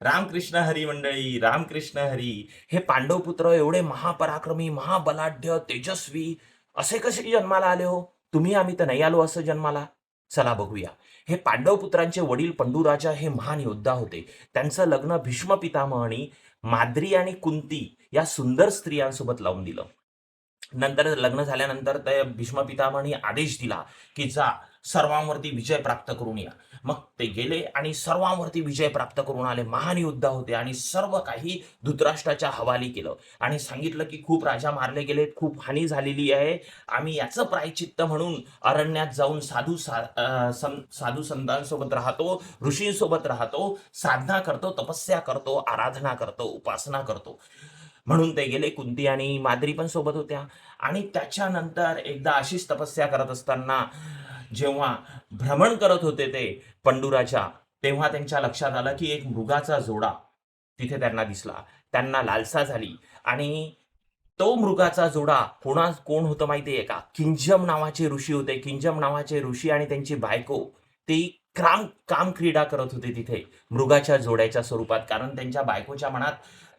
रामकृष्ण हरी मंडळी रामकृष्ण हरी हे पांडव पुत्र एवढे महापराक्रमी महाबलाढ्य तेजस्वी असे कसे जन्माला आले हो? तुम्ही आम्ही तर नाही आलो असं जन्माला? चला बघूया. हे पांडव पुत्रांचे वडील पंडूराजा हे महान योद्धा होते. त्यांचं लग्न भीष्म पितामह आणि माद्री आणि कुंती या सुंदर स्त्रियांसोबत लावून दिलं. नंतर लग्न झाल्यानंतर ते भीष्म पितामहाने आदेश दिला की जा सर्वांवरती विजय प्राप्त करून या. मग ते गेले आणि सर्वांवरती विजय प्राप्त करून आले. महान योद्धा होते आणि सर्व काही धृतराष्ट्राच्या हवाली केलं. आणि सांगितलं की खूप राजा मारले गेले खूप हानी झालेली आहे. आम्ही याचं प्रायचित्त म्हणून अरण्यात जाऊन साधू सा साधू संतांसोबत राहतो ऋषींसोबत राहतो साधना करतो तपस्या करतो आराधना करतो उपासना करतो. म्हणून ते गेले. कुंती आणि माद्री पण सोबत होत्या. आणि त्याच्यानंतर एकदा अशीच तपस्या करत असताना जेव्हा भ्रमण करत होते ते पंडुराच्या तेव्हा त्यांच्या लक्षात आलं की एक मृगाचा जोडा तिथे त्यांना दिसला. त्यांना लालसा झाली. आणि तो मृगाचा जोडा कोणा कोण होतं माहितीये का? किंजम नावाचे ऋषी होते. किंजम नावाचे ऋषी आणि त्यांची बायको ती क्राम काम क्रीडा करत होते तिथे. मृगाच्या जोड्याच्या स्वरूपात. कारण त्यांच्या बायकोच्या मनात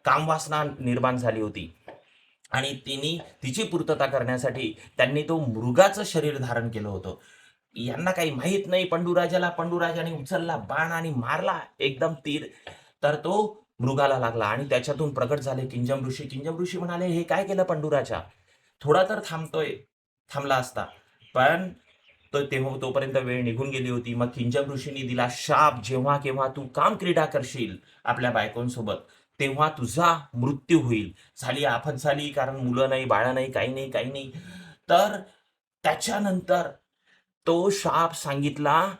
कामवासना निर्माण झाली होती. आणि तिने तिची पूर्तता करण्यासाठी त्यांनी तो मृगाचं शरीर धारण केलं होतं. यांना काही माहीत नाही पंडुराजाला पंडुराजाने उचलला बाण आणि मारला एकदम तीर. तर तो मृगाला लागला आणि त्याच्यातून प्रगट झाले किंजम ऋषी. किंजम ऋषी म्हणाले हे काय केलं पंडुराजा? थोडा तर थांबतोय थांबला असता. पण तो तेव्हा तोपर्यंत वेळ निघून गेली होती. मग किंजम ऋषींनी दिला शाप जेव्हा केव्हा तू काम क्रीडा करशील आपल्या बायकोंसोबत. तेव्हा तुझा मृत्यू होईल. झाली आफत झाली कारण मुलं नाही बाळं नाही काही नाही काही नाही. तर त्याच्यानंतर तो शाप सांगितला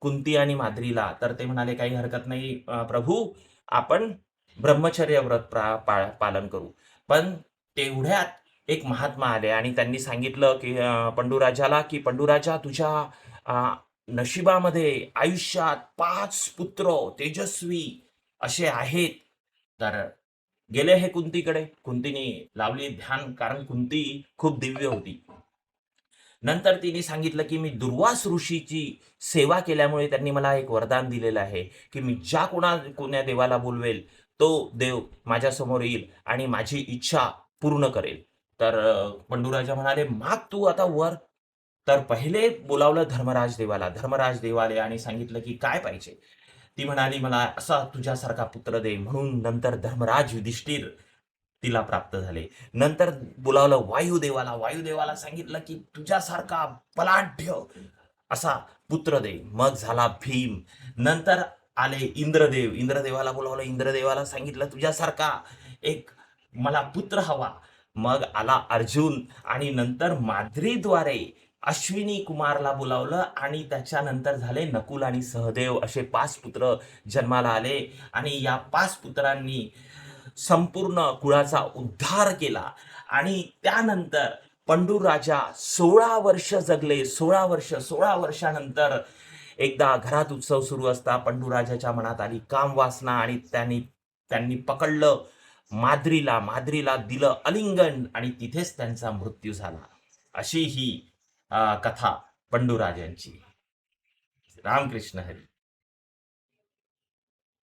कुंती आणि माद्रीला. तर ते म्हणाले काही हरकत नाही प्रभू आपण ब्रह्मचर्य व्रत प्रा- पा- पालन करू. पण तेवढ्यात एक महात्मा आले आणि त्यांनी सांगितलं की पंडुराजाला की पंडुराजा तुझ्या नशिबामध्ये आयुष्यात पाच पुत्र तेजस्वी असे आहेत. तर गेले हे कुंतीकडे. कुंतीने लावली ध्यान कारण कुंती खूप दिव्य होती. नंतर तिने सांगितलं की मी दुर्वास ऋषीची सेवा केल्यामुळे त्यांनी मला एक वरदान दिलेलं आहे की मी ज्या कोणा कोण्या देवाला बोलवेल तो देव माझ्यासमोर येईल आणि माझी इच्छा पूर्ण करेल. तर पंडुराजा पंडूराजा म्हणाले माग तू आता वर. तर पहिले बोलावलं धर्मराज देवाला. धर्मराज देवाले आणि सांगितलं की काय पाहिजे? ती म्हणाली मला असा तुझ्यासारखा पुत्र दे. म्हणून नंतर धर्मराज युधिष्ठिर तिला प्राप्त झाले. नंतर बोलावलं वायुदेवाला वायुदेवाला सांगितलं की तुझ्यासारखा बलाढ्य असा पुत्र दे. मग झाला भीम. नंतर आले इंद्रदेव. इंद्रदेवाला बोलावलं इंद्रदेवाला सांगितलं तुझ्यासारखा एक मला पुत्र हवा. मग आला अर्जुन आणि नंतर माद्रीद्वारे अश्विनी कुमारला बोलावलं आणि त्याच्यानंतर झाले नकुल आणि सहदेव असे पाच पुत्र जन्माला आले. आणि या पाच पुत्रांनी संपूर्ण कुळाचा उद्धार केला. आणि त्यानंतर पंडू राजा सोळा वर्ष जगले. सोळा वर्ष सोळा वर्षानंतर एकदा घरात उत्सव सुरू असता. पंडू राजाच्या मनात आली काम वासना आणि त्यांनी त्यांनी पकडलं माद्रीला. माद्रीला दिलं अलिंगन आणि तिथेच त्यांचा मृत्यू झाला. अशी ही कथा पंडूराजांची रामकृष्ण हरी.